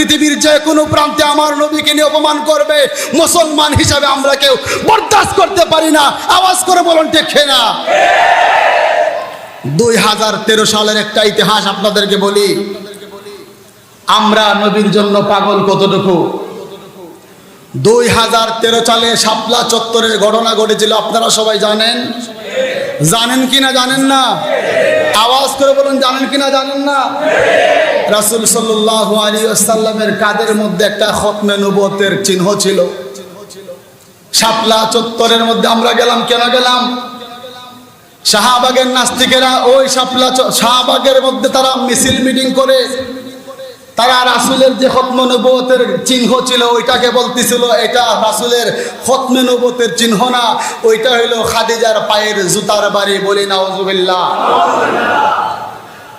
পৃথিবীর যে কোনো প্রান্তে আমার নবীকে নিয়ে অপমান করবে, মুসলমান হিসাবে আমরা কেউ বরদাস্ত করতে পারি না। আওয়াজ করে বলুন টেকে না দুই হাজার তেরো সালের একটা ইতিহাস আপনাদেরকে বলি। আমরা নবীর জন্য পাগল কতটুকু? দুই হাজার তেরো সালে শাপলা চত্বরের ঘটনা ঘটেছিল, আপনারা সবাই জানেন? জানেন কি না জানেন না? আওয়াজ করে বলুন, জানেন কি না জানেন না? রাসুল সাল্লাহ আলী আসাল্লামের কাদের মধ্যে একটা খতমে নবতের চিহ্ন ছিল? শাপলা চত্বরের মধ্যে আমরা গেলাম, কেন গেলাম? শাহবাগের নাস্তিকেরা ওই শাপলা শাহবাগের মধ্যে তারা মিছিল মিটিং করে। তারা রাসুলের যে খতমে নবতের চিহ্ন ছিল, ওইটাকে বলতেছিল, এটা রাসুলের খতমে নবতের চিহ্ন না, ওইটা হইল খাদিজার পায়ের জুতার বাড়ি বলি নাউজুবিল্লাহ।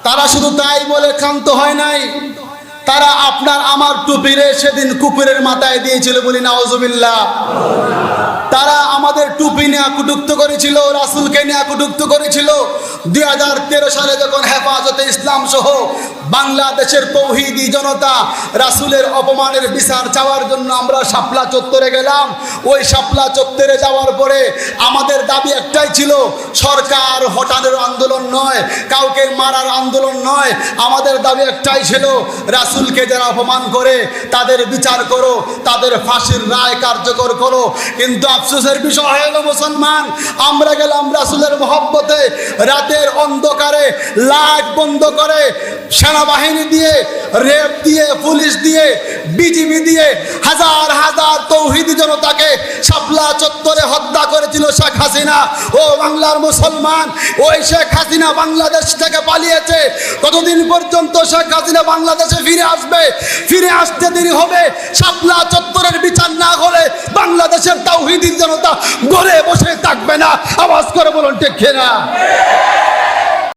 তারা শুধু তাই বলে ক্ষান্ত হয় নাই। তারা আপনার আমার টুপিরে সেদিন কুকুরের মাথায় দিয়েছিল বলি না তারা আমাদের টুপি নিয়ে কুটুক্ত করেছিল, রাসুলকে নিয়ে কুটুক্ত করেছিল। দুই হাজার তেরো সালে যখন হেফাজতে ইসলাম সহ বাংলাদেশের তৌহিদি জনতা রাসুলের অপমানের বিচার চাওয়ার জন্য আমরা শাপলা চত্বরে গেলাম, ওই শাপলা চত্বরে যাওয়ার পরে আমাদের দাবি একটাই ছিল, সরকার হটানোর আন্দোলন নয়, কাউকে মারার আন্দোলন নয়। আমাদের দাবি একটাই ছিল, রাসুলকে যারা অপমান করে তাদের বিচার করো, তাদের ফাঁসির রায় কার্যকর করো। কিন্তু আফসোসের বিষয় গেল মুসলমান, আমরা গেলাম রাসুলের মহব্বতে। রাতের অন্ধকারে লাইট বন্ধ করে সেনাবাহিনী দিয়ে, রেপ দিয়ে, পুলিশ দিয়ে, বিজিবি দিয়ে হাজার হাজার তৌহিদি জনতাকে শাপলা চত্বরে হত্যা করেছিল শেখ হাসিনা। ও বাংলার মুসলমান, ওই শেখ হাসিনা বাংলাদেশ থেকে পালিয়েছে। কতদিন পর্যন্ত শেখ হাসিনা বাংলাদেশে ফিরে আসবে। ফিরে আসতে দেরি হবে। শাপলা চত্বরের বিচার না হলে বাংলাদেশের তাওহিদি জনতা ঘরে বসে থাকবে না। আওয়াজ করে বলুন টেকে না